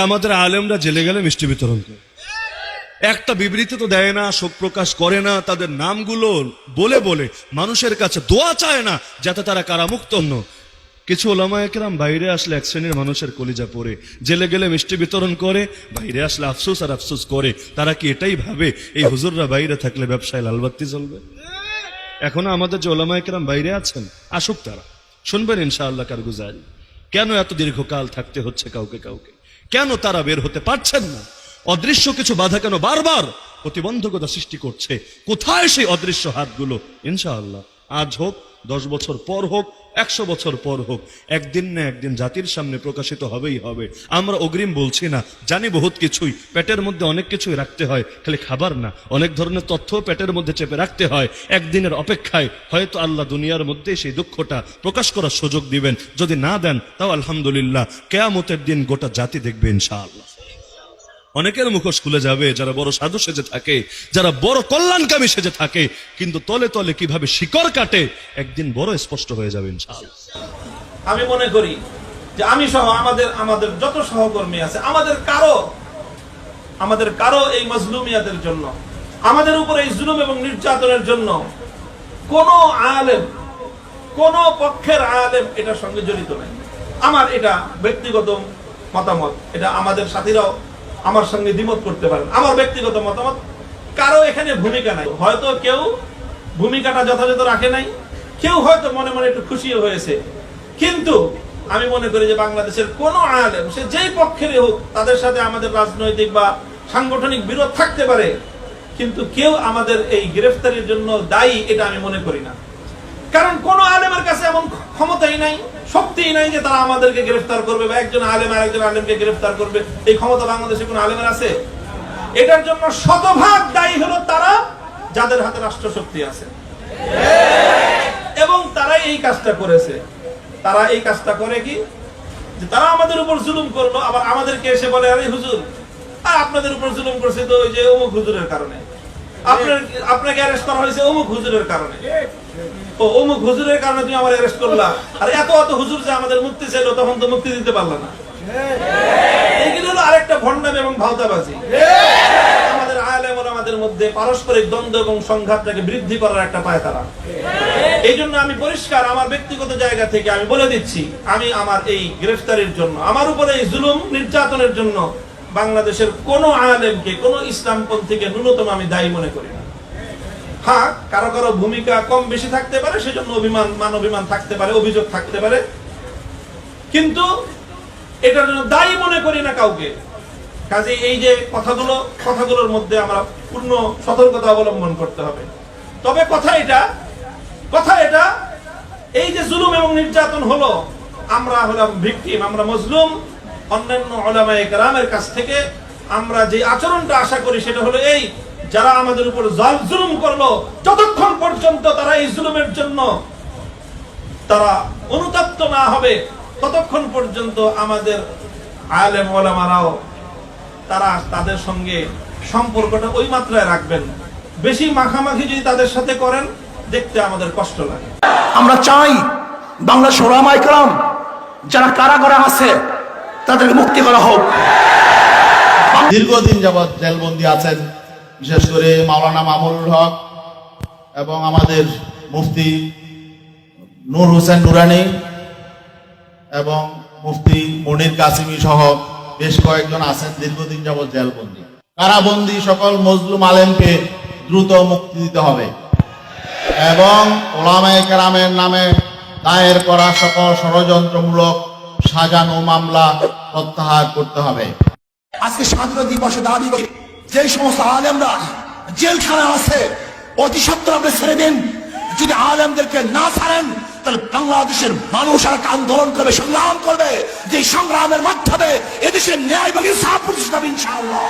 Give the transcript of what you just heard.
আমাদের আলেমরা জেলে গেলে মিষ্টি বিতরণ করে। একটা বিবৃতি তো দেয় না, শোক প্রকাশ করে না, তাদের নামগুলো বলে বলে মানুষের কাছে দোয়া চায় না, যাতে তারা কারামুক্ত হন। কিছু ওলামা একরাম বাইরে আসলে এক শ্রেণির মানুষের কলিজা পরে জেলে গেলে মিষ্টি বিতরণ করে, বাইরে আসলে আফসোস আর আফসোস করে। তারা কি এটাই ভাবে, এই হুজুররা বাইরে থাকলে ব্যবসায় লালবাত্তি চলবে এখনও আমাদের যে ওলামা একরাম বাইরে আছেন, আসুক তারা। শুনবেন ইনশাআল্লাহ কার গুজারি। কেন এত দীর্ঘকাল থাকতে হচ্ছে কাউকে কাউকে? কেন তারা বের হতে পারছেন না? অদৃশ্য কিছু বাধা কেন বারবার প্রতিবন্ধকতা সৃষ্টি করছে? কোথায় সেই অদৃশ্য হাতগুলো? ইনশাআল্লাহ। আজ হোক, দশ বছর পর হোক একশো বছর পর হোক, একদিন না একদিন জাতির সামনে প্রকাশিত হবেই হবে। আমরা অগ্রিম বলছি না, জানি বহুত কিছুই, পেটের মধ্যে অনেক কিছুই রাখতে হয়, খালি খাবার না, অনেক ধরনের তথ্য পেটের মধ্যে চেপে রাখতে হয়। একদিনের অপেক্ষায় হয়তো আল্লাহ দুনিয়ার মধ্যে সেই দুঃখটা প্রকাশ করার সুযোগ দিবেন, যদি না দেন তাও আলহামদুলিল্লাহ, কেয়ামতের দিন গোটা জাতি দেখবে ইনশাআল্লাহ। অনেকের মুখোশ খুলে যাবে, যারা বড় সাধু সেজে থাকে, যারা বড় কল্যাণকামী সেজে থাকে, কিন্তু তলে তলে কীভাবে শিকড় কাটে, একদিন বড় স্পষ্ট হয়ে যাবে আমি মনে করি যে আমি সহ আমাদের আমাদের যত সহকর্মী আছে, আমাদের কারও আমাদের কারও এই মজলুমিয়াতের জন্য, আমাদের উপর এই জুলুম এবং নির্যাতনের জন্য কোন আলেম, কোন পক্ষের আলেম এটার সঙ্গে জড়িত নাই। আমার এটা ব্যক্তিগত মতামত, এটা আমাদের সাথীরাও আমার সঙ্গে দ্বিমত করতে পারেন। আমার ব্যক্তিগত মতামত, কারও এখানে ভূমিকা নাই। হয়তো কেউ ভূমিকাটা যথাযথ রাখে নাই, কেউ হয়তো মনে মনে একটু খুশিও হয়েছে। কিন্তু আমি মনে করি যে বাংলাদেশের কোন আলেম, সে যেই পক্ষেরই হোক, তাদের সাথে আমাদের রাজনৈতিক বা সাংগঠনিক বিরোধ থাকতে পারে। কিন্তু কেউ আমাদের এই গ্রেফতারির জন্য দায়ী, এটা আমি মনে করি না। কারণ কোন আলেমের কাছে এমন ক্ষমতাই নাই, শক্তিই নাই যে তারা আমাদেরকে গ্রেফতার করবে বা একজন আলেম আর একজন আলেমকে গ্রেফতার করবে। এই ক্ষমতা বাংলাদেশে কোন আলেমের আছে? এটার জন্য শতভাগ দায়ী হলো তারা যাদের হাতে রাষ্ট্রশক্তি আছে। এবং তারাই এই কাজটা করেছে। তারা এই কাজটা করে কি? যে তারা আমাদের উপর জুলুম করল, আবার আমাদেরকে এসে বলে, আরে হুজুর, আর আপনাদের উপর জুলুম করছে তো ওই যে অমুক হুজুরের কারণে। আপনার আপনাকে অ্যারেস্ট করা হয়েছে অমুক হুজুরের কারণে। ও অমুক হুজুরের কারণে তুমি আমার অ্যারেস্ট করলা। আর এত হুজুর যে আমাদের মুক্তি তখন তো মুক্তি দিতে না। এইগুলো হলো আরেকটা এবং ভাওতাবাজি। আমাদের আমাদের মধ্যে পারস্পরিক দ্বন্দ্ব এবং সংঘাতটাকে বৃদ্ধি করার একটা পায় তারা। এই জন্য আমি পরিষ্কার আমার ব্যক্তিগত জায়গা থেকে আমি বলে দিচ্ছি, আমি আমার এই গ্রেফতারির জন্য, আমার উপরে এই জুলুম নির্যাতনের জন্য বাংলাদেশের কোন আলেমকে, কোন ইসলামপন্থীকে ন্যূনতম আমি দায়ী মনে করি না। হ্যাঁ কারও কারও ভূমিকা কম বেশি থাকতে পারে, সেজন্য অভিমান, মান অভিমান থাকতে পারে, অভিযোগ থাকতে পারে। কিন্তু এটার জন্য দায়ী মনে করি না কাউকে। কাজে এই যে কথাগুলো, কথাগুলোর মধ্যে আমরা পূর্ণ সতর্কতা অবলম্বন করতে হবে। তবে কথা এটা কথা এটা, এই যে জুলুম এবং নির্যাতন হলো, আমরা হলাম ভিকটিম, আমরা মজলুম। অন্যান্য ওলামায়ে কেরামের কাছ থেকে আমরা যে আচরণটা আশা করি, সেটা হলো এই যারা আমাদের উপর জাল- জুলুম করল যতক্ষণ পর্যন্ত তারা এই জুলুমের জন্য তারা অনুতপ্ত না হবে ততক্ষণ পর্যন্ত আমাদের আলেম ওলামারাও তারা তাদের সঙ্গে সম্পর্কটা ওই মাত্রায় রাখবেন। বেশি মাখামাখি যদি তাদের সাথে করেন দেখতে আমাদের কষ্ট লাগে। আমরা চাই বাংলা সোরামাই কালাম যারা কারাগারে আছে তাদেরকে মুক্তি করা হোক। দীর্ঘদিন যাবৎ জেলবন্দি আছেন। বিশেষ করে মাওলানা মামুল হক এবং আমাদের মুফতি নূর হোসেন নুরানি এবং মুফতি মনির কাসিমি সহ বেশ কয়েকজন আছেন দীর্ঘদিন যাবৎ জেলবন্দি। কারাবন্দি সকল মজলুম আলেমকে দ্রুত মুক্তি দিতে হবে এবং ওলামায়ে কেরামের নামে দায়ের করা সকল ষড়যন্ত্রমূলক সাজানো মামলা প্রত্যাহার করতে হবে। আজকে স্বাধীনতা দিবসে দাবি যে সমস্ত আলেমরা জেলখানা আছে অতি সত্তর আপনি ছেড়ে দিন। যদি আলেমদেরকে না ছাড়েন, তাহলে বাংলাদেশের মানুষ আর আন্দোলন করবে, সংগ্রাম করবে। যে সংগ্রামের মাধ্যমে এদেশের ন্যায় এবং ইনসাফ প্রতিষ্ঠা ইনশাআল্লাহ।